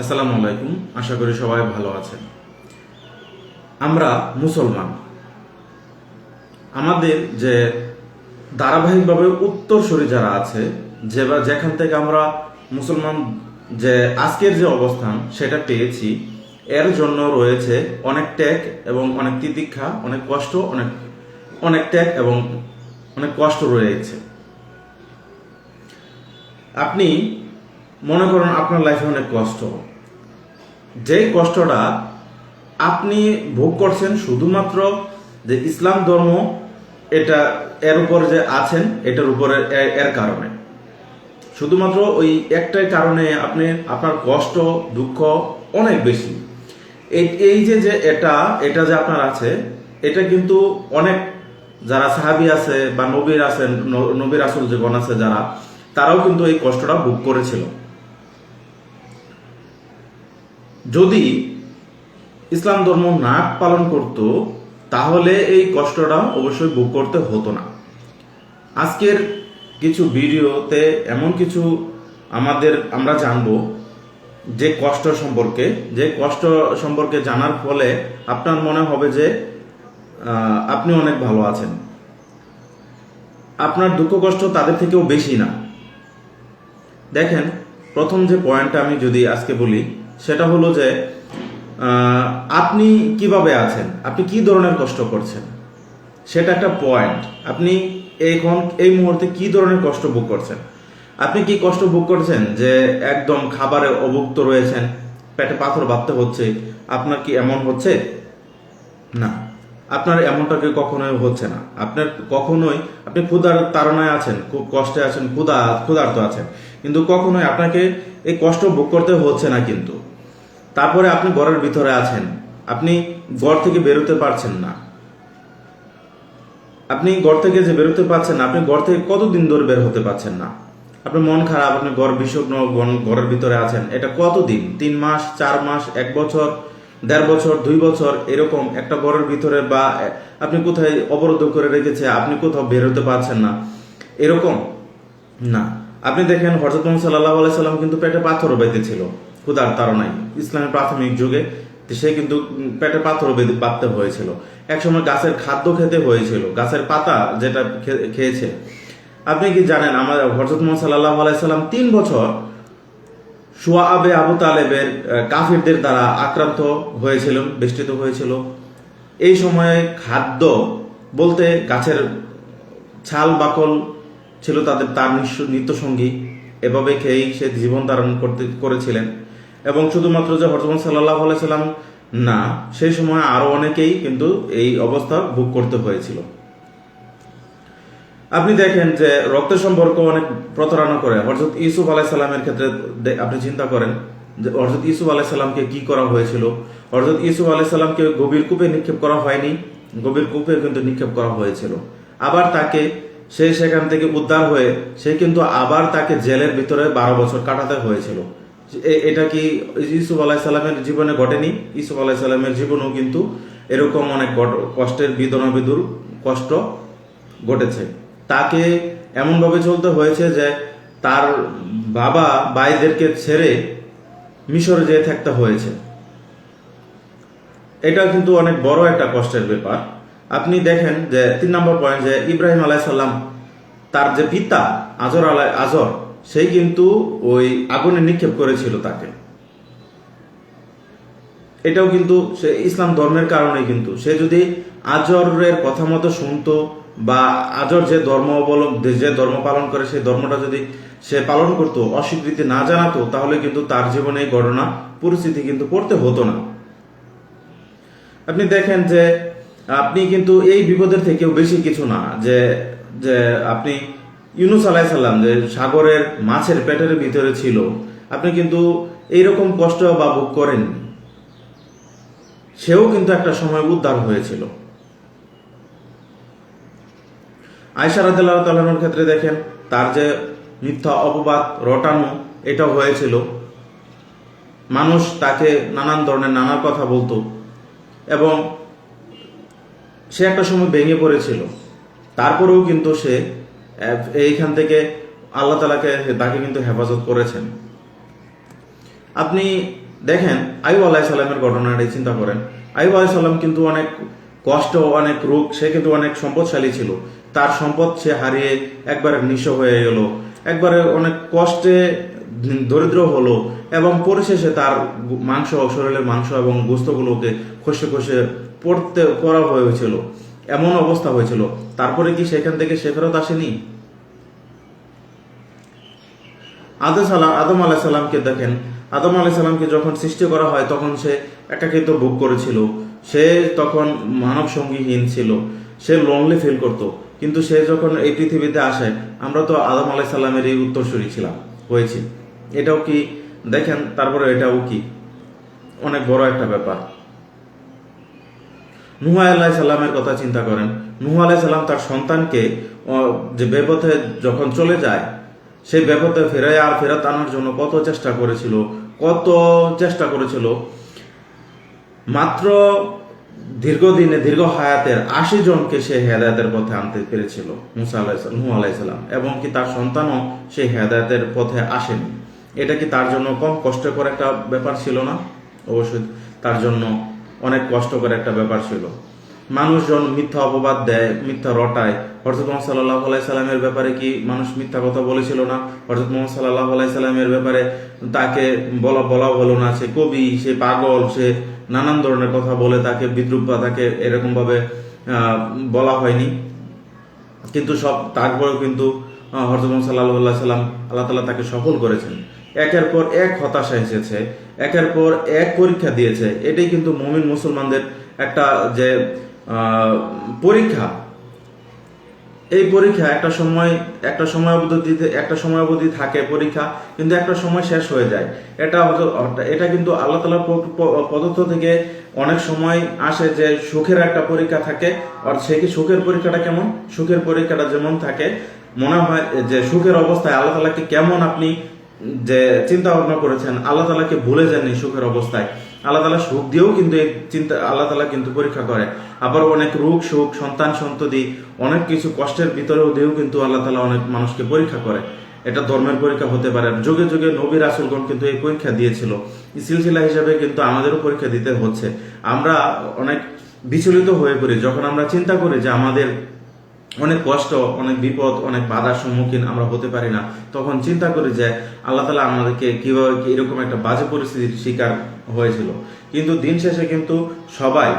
আসসালামু আলাইকুম, আশা করি সবাই ভালো আছেন। আমরা মুসলমান। আমাদের যে ধারাবাহিকভাবে উত্তরসূরি যারা আছে, যে বা যেখান থেকে আমরা মুসলমান যে আজকের যে অবস্থান, সেটা পেয়েছি। এর জন্য রয়েছে অনেক ত্যাগ এবং অনেক তিতিক্ষা, অনেক কষ্ট, অনেক অনেক ত্যাগ এবং অনেক কষ্ট রয়েছে। আপনি মনে করুন আপনার লাইফে অনেক কষ্ট। যেই কষ্টটা আপনি ভোগ করছেন শুধুমাত্র যে ইসলাম ধর্ম এটা এর উপর যে আছেন, এটার উপরে এর কারণে। শুধুমাত্র ওই একটাই কারণে আপনি, আপনার কষ্ট, দুঃখ অনেক বেশি। এই যে যে এটা এটা যে আপনার আছে, এটা কিন্তু অনেক যারা সাহাবি আছে বা নবীর আছেন নবীর আসল জীবন আছে যারা, তারাও কিন্তু এই কষ্টটা ভোগ করেছিল। যদি ইসলাম ধর্ম না পালন করত, তাহলে এই কষ্টটা অবশ্যই ভোগ করতে হতো না। আজকের কিছু ভিডিওতে এমন কিছু আমাদের আমরা জানব, যে কষ্ট সম্পর্কে। যে কষ্ট সম্পর্কে জানার ফলে আপনার মনে হবে যে আপনি অনেক ভালো আছেন। আপনার দুঃখ কষ্ট তাদের থেকেও বেশি না। দেখেন, প্রথম যে পয়েন্টটা আমি যদি আজকে বলি সেটা হলো যে আপনি কীভাবে আছেন? আপনি কি ধরনের কষ্ট করছেন? সেটা একটা পয়েন্ট আপনি এখন এই মুহূর্তে কি ধরনের কষ্ট ভোগ করছেন? আপনি কি কষ্ট ভোগ করছেন যে একদম খাবারে অভুক্ত রয়েছেন? পেটে পাথর বাঁধতে হচ্ছে। আপনার কি এমন হচ্ছে? না। আপনার এমনটাকে কখনোই হচ্ছে না। আপনার কখনোই, আপনি ক্ষুধার তাড়নায় আছেন খুব কষ্টে আছেন, ক্ষুধা, ক্ষুধার্ত আছেন। কিন্তু কখনোই আপনাকে এই কষ্ট ভোগ করতে হচ্ছে না কিন্তু। তারপরে আপনি ঘরের ভিতরে আছেন। আপনি ঘর থেকে বেরোতে পারছেন না। আপনি ঘর থেকে যে বেরোতে পারছেন না, আপনি ঘর থেকে কতদিন ধরে বের হতে পারছেন না? আপনার মন খারাপ, আপনি ঘর বিষগ্ন ঘরের ভিতরে আছেন। এটা কতদিন? তিন মাস, চার মাস, এক বছর, দেড় বছর, দুই বছর, এরকম একটা ঘরের ভিতরে বা আপনি কোথায় অবরোধ করে রেখেছে, আপনি কোথাও বের হতে পারছেন না। এরকম? না। আপনি দেখেন হজরত মোহাম্মদ সাল্লাহ আলাইসাল্লাম কিন্তু পেটে পাথরও বেঁধেছিল। ক্ষুধার তাড়নায়। ইসলামের প্রাথমিক যুগে সে কিন্তু পেটে পাথরও বেঁধে বাঁধতে হয়েছিল। একসময় গাছের খাদ্য খেতে হয়েছিল। গাছের পাতা যেটা খেয়েছে। আপনি কি জানেন আমার হজরত মোহাম্মদ সাল্লাহ আলাইসাল্লাম তিন বছর সুয়া আবে আবু তালেবের কাফিরদের দ্বারা আক্রান্ত হয়েছিল, বেষ্টিত হয়েছিল। এই সময়ে খাদ্য বলতে গাছের ছাল বাকল ছিল তাদের তার নিঃস্ব- নিত্যসঙ্গী। এভাবে খেয়েই সে জীবন ধারণ করতে, করেছিলেন। এবং শুধুমাত্র যে হরজমান সাল্লাহ আলাইসাল্লাম না, সেই সময় আরও অনেকেই কিন্তু এই অবস্থা ভোগ করতে হয়েছিল। আপনি দেখেন যে রক্তের সম্পর্ক অনেক প্রতারণা করে। হরজত ইউসুফ আলাইসাল্লামের ক্ষেত্রে আপনি চিন্তা করেন যে হরজত ইউসুফ আলাইসাল্লামকে কি করা হয়েছিল? হরজত ইউসুফ আলাইসাল্লামকে গভীর কূপে নিক্ষেপ করা হয়নি। গভীর কূপে কিন্তু নিক্ষেপ করা হয়েছিল। আবার তাকে সে সেখান থেকে উদ্ধার হয়ে সে কিন্তু আবার তাকে জেলের ভিতরে বারো বছর কাটাতে হয়েছিল। এটা কি ইউসুফ আলাইসাল্লামের জীবনে ঘটেনি? ইউসুফ আলাইসাল্লামের জীবনেও কিন্তু এরকম অনেক কষ্টের বিদনা বিদুর কষ্ট ঘটেছে। তাকে এমনভাবে চলতে হয়েছে যে তার বাবা ভাইদেরকে ছেড়ে মিশরে যেয়ে থাকতে হয়েছে। এটা কিন্তু অনেক বড় একটা কষ্টের ব্যাপার। আপনি দেখেন যে তিন নম্বর পয়েন্ট যে ইব্রাহিম আলাইসাল্লাম তার যে পিতা আজর আলাই আজর সেই কিন্তু ওই আগুনে নিক্ষেপ করেছিল তাকে। এটাও কিন্তু সে ইসলাম ধর্মের কারণে কিন্তু। সে যদি আজরের কথা মতো শুনতো বা আজর যে ধর্ম অবলম্ব যে ধর্ম পালন করে, সেই ধর্মটা যদি সে পালন করতো, অস্বীকৃতি না জানাতো, তাহলে কিন্তু তার জীবনে এই ঘটনা, পরিস্থিতি কিন্তু পড়তে হতো না। আপনি দেখেন যে আপনি কিন্তু এই বিপদের থেকেও বেশি কিছু না, যে যে আপনি ইউনুস আলাহ সাল্লাম যে সাগরের মাছের পেটের ভিতরে ছিল, আপনি কিন্তু এইরকম কষ্ট বা ভোগ করেননি। সেও কিন্তু একটা সময় উদ্ধার হয়েছিল। আয়সা রাদিল্লাহ তালানোর ক্ষেত্রে দেখেন, তার যে মিথ্যা অপবাদ রটানো, এটা হয়েছিল। মানুষ তাকে নানান ধরনের নানা কথা বলতো এবং সে একটা সময় ভেঙে পড়েছিল। তারপরেও কিন্তু সে এইখান থেকে আল্লাহ তালাকে তাকে কিন্তু হেফাজত করেছেন। আপনি দেখেন আইব আলাহ সাল্লামের ঘটনাটাই চিন্তা করেন। আইব আলাহ সাল্লাম কিন্তু অনেক কষ্ট, অনেক রোগ, সে কিন্তু অনেক সম্পদশালী ছিল। তার সম্পদ সে হারিয়ে একবারে নিঃস্ব হয়ে গেল। একবারে অনেক কষ্টে দরিদ্র হলো এবং পরিশেষে তার মাংস, শরীরের মাংস এবং গোস্তগুলোকে খসে খসে পড়তে, পড়া হয়েছিল। এমন অবস্থা হয়েছিল। তারপরে কি সেখান থেকে সে ফেরত আসেনি? আদম আলাহ সাল্লামকে দেখেন। আদম আলাহ সাল্লামকে যখন সৃষ্টি করা হয়, তখন সে একাকিত্ব ভোগ করেছিল। সে তখন মানব সঙ্গীহীন ছিল। সে লোনলি ফিল করত। কিন্তু সে যখন এই পৃথিবীতে আসে, আমরা তো আদম আলাহ সাল্লামের এই উত্তরসূরি ছিলাম, হয়েছি। এটাও কি? দেখেন, তারপরে এটাও কি? অনেক বড় একটা ব্যাপার। নুহা আল্লাহ সাল্লামের কথা চিন্তা করেন। নুহা আলাহ সাল্লাম তার সন্তানকে যে বেপথে যখন চলে যায় সেই বেপথে ফেরায় আর ফেরত আনার জন্য কত চেষ্টা করেছিল, কত চেষ্টা করেছিল। মাত্র দীর্ঘদিনে, দীর্ঘ হায়াতের আশি জনকে সে হেদায়তের পথে আনতে পেরেছিল, মুসা আলাইসাল্লাম এবং কি তার সন্তানও সেই হেদায়তের পথে আসেনি। এটা কি তার জন্য কম কষ্টকর একটা ব্যাপার ছিল না? অবশ্যই তার জন্য অনেক কষ্টকর একটা ব্যাপার ছিল। মানুষজন মিথ্যা অপবাদ দেয়, মিথ্যা রটায়। হরজত মোহাম্মদ সাল্লাহ সাল্লামের ব্যাপারে কি মানুষ মিথ্যা কথা বলেছিল না? হরজত মোহাম্মদ সাল্লাহ সাল্লামের ব্যাপারে তাকে বলা বলা হলো না। সে কবি, সে পাগল, সে নানান ধরনের কথা বলে তাকে বিদ্রুপ বা তাকে এরকম ভাবে বলা হয়নি। কিন্তু সব, তারপরেও কিন্তু হরজত মোহাম্মদ সাল্লাহ সাল্লাম আল্লাহ তালা তাকে সফল করেছেন। একের পর এক হতাশা এসেছে, একের পর এক পরীক্ষা দিয়েছে। এটাই কিন্তু মমিন মুসলমানদের একটা যে পরীক্ষা। এই পরীক্ষা একটা সময় একটা সময় অবধিতে একটা সময় অবধি থাকে পরীক্ষা, কিন্তু একটা সময় শেষ হয়ে যায়। এটা এটা কিন্তু আল্লাহ প- পদার্থ থেকে অনেক সময় আসে যে সুখের একটা পরীক্ষা থাকে। আর সে কি সুখের পরীক্ষাটা কেমন? সুখের পরীক্ষাটা যেমন থাকে, মনে হয় যে সুখের অবস্থায় আল্লাহ তালাকে কেমন আপনি যে চিন্তা ভাবনা করেছেন, আল্লাহ তালাকে ভুলে যাননি সুখের অবস্থায়? আল্লাহ তালা সুখ দিয়েও কিন্তু এই চিন্তা, আল্লাহ তালা কিন্তু পরীক্ষা করে। আবার অনেক রোগ, সুখ, সন্তান সন্ততি, অনেক কিছু কষ্টের ভিতরেও দিয়েও কিন্তু আল্লাহ তালা অনেক মানুষকে পরীক্ষা করে। এটা ধর্মের পরীক্ষা হতে পারে। যুগে যুগে নবী রাসুলগণ কিন্তু এই পরীক্ষা দিয়েছিল। সিলসিলা হিসাবে কিন্তু আমাদেরও পরীক্ষা দিতে হচ্ছে। আমরা অনেক বিচলিত হয়ে পড়ি। যখন আমরা চিন্তা করি যে আমাদের অনেক কষ্ট, অনেক বিপদ, অনেক বাধার সম্মুখীন আমরা হতে পারি না। তখন চিন্তা করি যে আল্লাহ তালা আমাদেরকে কীভাবে এরকম একটা বাজে পরিস্থিতির শিকার হয়েছিল। কিন্তু দিন শেষে কিন্তু সবাই,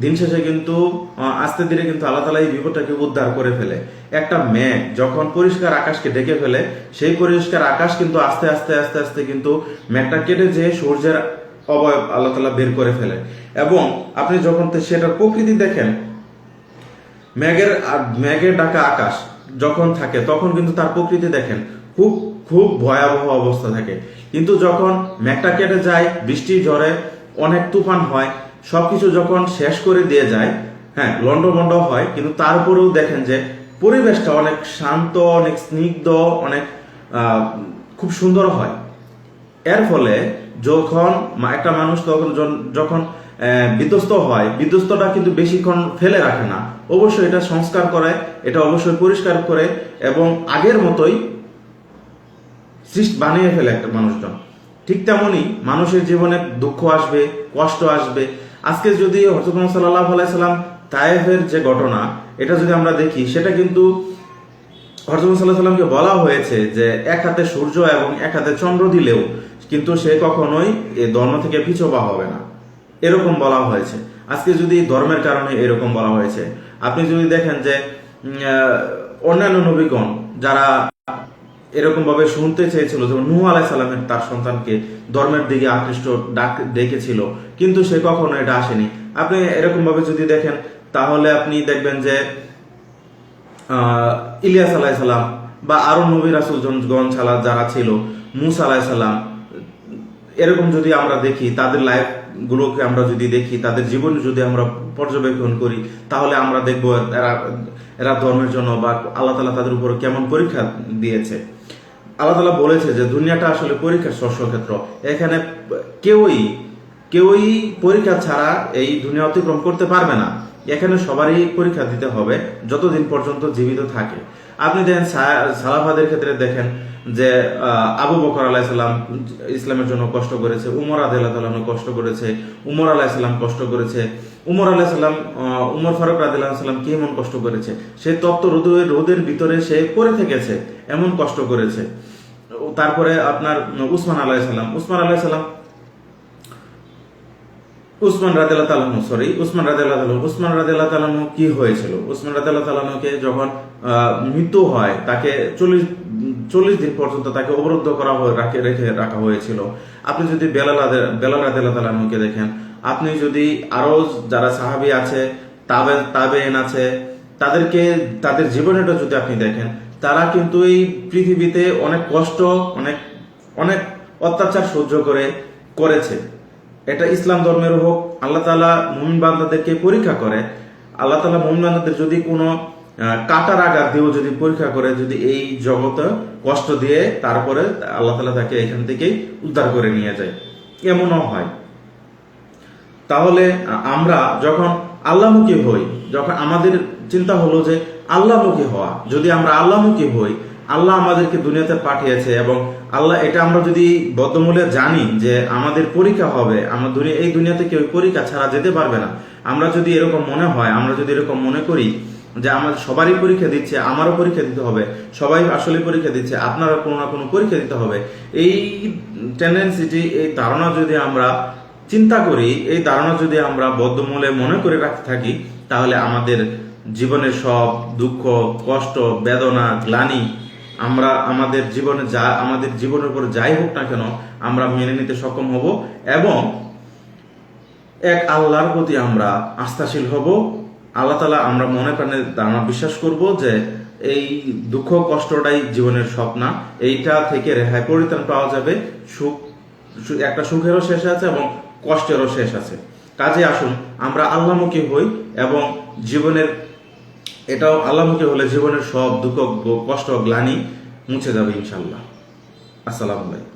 দিন শেষে কিন্তু আস্তে ধীরে কিন্তু আল্লাহ তালা এই বিপদটাকে উদ্ধার করে ফেলে। একটা মেঘ যখন পরিষ্কার আকাশকে ডেকে ফেলে, সেই পরিষ্কার আকাশ কিন্তু আস্তে আস্তে আস্তে আস্তে কিন্তু মেঘটা কেটে যে সূর্যের অবয়ব আল্লাহ তালা বের করে ফেলে। এবং আপনি যখন সেটার প্রকৃতি দেখেন আর- মেঘের ডাকা আকাশ যখন থাকে, তখন কিন্তু তার প্রকৃতি দেখেন। খুব খুব ভয়াবহ অবস্থা থাকে। কিন্তু যখন মেঘটা কেটে যায় বৃষ্টি ঝড়ে অনেক তুফান হয়, সবকিছু যখন শেষ করে দিয়ে যায় হ্যাঁ লন্ডভন্ড হয়, কিন্তু তারপরেও দেখেন যে পরিবেশটা অনেক শান্ত, অনেক স্নিগ্ধ, অনেক খুব সুন্দর হয়। এর ফলে যখন একটা মানুষ তখন যখন বিধ্বস্ত হয়, বিধ্বস্তটা কিন্তু বেশিক্ষণ ফেলে রাখে না। অবশ্যই এটা সংস্কার করে এটা অবশ্যই পরিষ্কার করে এবং আগের মতোই সৃষ্টি বানিয়ে ফেলে একটা মানুষজন। ঠিক তেমনই মানুষের জীবনে দুঃখ আসবে, কষ্ট আসবে। আজকে যদি হজরত সাল্লাহ আলাইসাল্লাম তায়েফের যে ঘটনা, এটা যদি আমরা দেখি, সেটা কিন্তু হরজত সাল্লাহ বলা হয়েছে যে এক হাতে সূর্য এবং এক হাতে চন্দ্র দিলেও কিন্তু সে কখনোই এই ধর্ম থেকে পিছবা হবে না। এরকম বলা হয়েছে। আজকে যদি ধর্মের কারণে এরকম বলা হয়েছে আপনি যদি দেখেন যে অন্যান্য নবীগণ যারা এরকম ভাবে শুনতে চেয়েছিল, যেমন নূহ আলাহ সাল্লামের তার সন্তানকে ধর্মের দিকে আকৃষ্ট ডাক, ডেকেছিল, কিন্তু সে কখনো এটা আসেনি। আপনি এরকম ভাবে যদি দেখেন, তাহলে আপনি দেখবেন যে ইলিয়াস আলাহ সাল্লাম বা আরও নবী রাসুলগণ ছাড়া যারা ছিল, মুসা আলাহ সাল্লাম এরকম যদি আমরা দেখি, তাদের লাইফ গুলোকে আমরা যদি দেখি, তাদের জীবন যদি আমরা পর্যবেক্ষণ করি, তাহলে আমরা দেখব এরা এরা ধর্মের জন্য বা আল্লাহ তালা তাদের উপর কেমন পরীক্ষা দিয়েছে। আল্লাহ তালা বলেছে যে, দুনিয়াটা আসলে পরীক্ষার শস্যক্ষেত্র এখানে কেউই কেউই পরীক্ষা ছাড়া এই দুনিয়া অতিক্রম করতে পারবে না। এখানে সবারই পরীক্ষা দিতে হবে যতদিন পর্যন্ত জীবিত থাকে। আপনি দেখেন সালাফাদের ক্ষেত্রে দেখেন যে আবু বকর আলাহিসাল্লাম ইসলামের জন্য কষ্ট করেছে উমর আদাল্লাহ কষ্ট করেছে উমর আলাহিসাল্লাম কষ্ট করেছে। উমর আলাহিসাল্লাম আহ, উমর ফারুক রাদিল্লাহ সাল্লাম কি এমন কষ্ট করেছে সে তপ্ত রোদের রোদের ভিতরে সে পড়ে থেকেছে এমন কষ্ট করেছে। তারপরে আপনার উসমান আলাহিসাল্লাম উসমান আলাহিসাল্লাম উসমান রাদিল্লাহ তালাহু সরি উসমান রাদিল্লাহ তালাহু উসমান রাদিল্লাহ তালাহু কি হয়েছিল? উসমান রাদিল্লাহ তালাহুকে যখন মৃত্যু হয়, তাকে চল্লিশ চল্লিশ দিন পর্যন্ত তাকে অবরুদ্ধ করা রাখে, রেখে রাখা হয়েছিল। আপনি যদি বেলাল বেলাল রাদিল্লাহ তালাহুকে দেখেন, আপনি যদি আরও যারা সাহাবি আছে, তাবে তাবেইন আছে, তাদেরকে, তাদের জীবনটা যদি আপনি দেখেন, তারা কিন্তু এই পৃথিবীতে অনেক কষ্ট, অনেক অনেক অত্যাচার সহ্য করে, করেছে। এটা ইসলাম ধর্মের হোক, আল্লাহ তালা মুমিন বান্দাদেরকে পরীক্ষা করে। আল্লাহ তালা মুমিন বান্দাদের যদি কোনো কাটার আঘাত দিয়েও যদি পরীক্ষা করে, যদি এই জগতে কষ্ট দিয়ে তারপরে আল্লাহ তালা তাকে এখান থেকেই উদ্ধার করে নিয়ে যায়। এমনও হয়। তাহলে আমরা যখন আল্লাহমুখী হই, যখন আমাদের চিন্তা হলো যে আল্লাহমুখী হওয়া, যদি আমরা আল্লাহমুখী হই আল্লাহ আমাদেরকে দুনিয়াতে পাঠিয়েছে এবং আল্লাহ এটা আমরা যদি বদ্ধমূলে জানি যে আমাদের পরীক্ষা হবে, আমার দুনিয়া এই দুনিয়াতে কেউ পরীক্ষা ছাড়া যেতে পারবে না। আমরা যদি এরকম মনে হয়, আমরা যদি এরকম মনে করি যে আমার সবারই পরীক্ষা দিচ্ছে, আমারও পরীক্ষা দিতে হবে, সবাই আসলে পরীক্ষা দিচ্ছে আপনারা কোনো না কোনো পরীক্ষা দিতে হবে। এই টেন্ডেন্সিটি এই ধারণা যদি আমরা চিন্তা করি, এই ধারণা যদি আমরা বদ্ধমূলে মনে করে রাখতে থাকি, তাহলে আমাদের জীবনের সব দুঃখ, কষ্ট, বেদনা, গ্লানি আমরা আমাদের জীবনে যা, আমাদের জীবনের উপর যাই হোক না কেন, আমরা মেনে নিতে সক্ষম হব এবং এক আল্লাহর প্রতি আমরা আস্থাশীল হব। আল্লাহ তালা আমরা মনে প্রাণে ধারণা বিশ্বাস করব যে এই দুঃখ কষ্টটাই জীবনের স্বপ্না। এইটা থেকে রেহাই পরিত্রাণ পাওয়া যাবে। সুখ একটা সুখেরও শেষ আছে এবং কষ্টেরও শেষ আছে। কাজে আসুন, আমরা আল্লাহমুখী হই এবং জীবনের এটাও আল্লাহমুখী হলে জীবনের সব দুঃখ কষ্ট গ্লানি মুছে যাবে ইনশাল্লাহ আসসালামু আলাইকুম।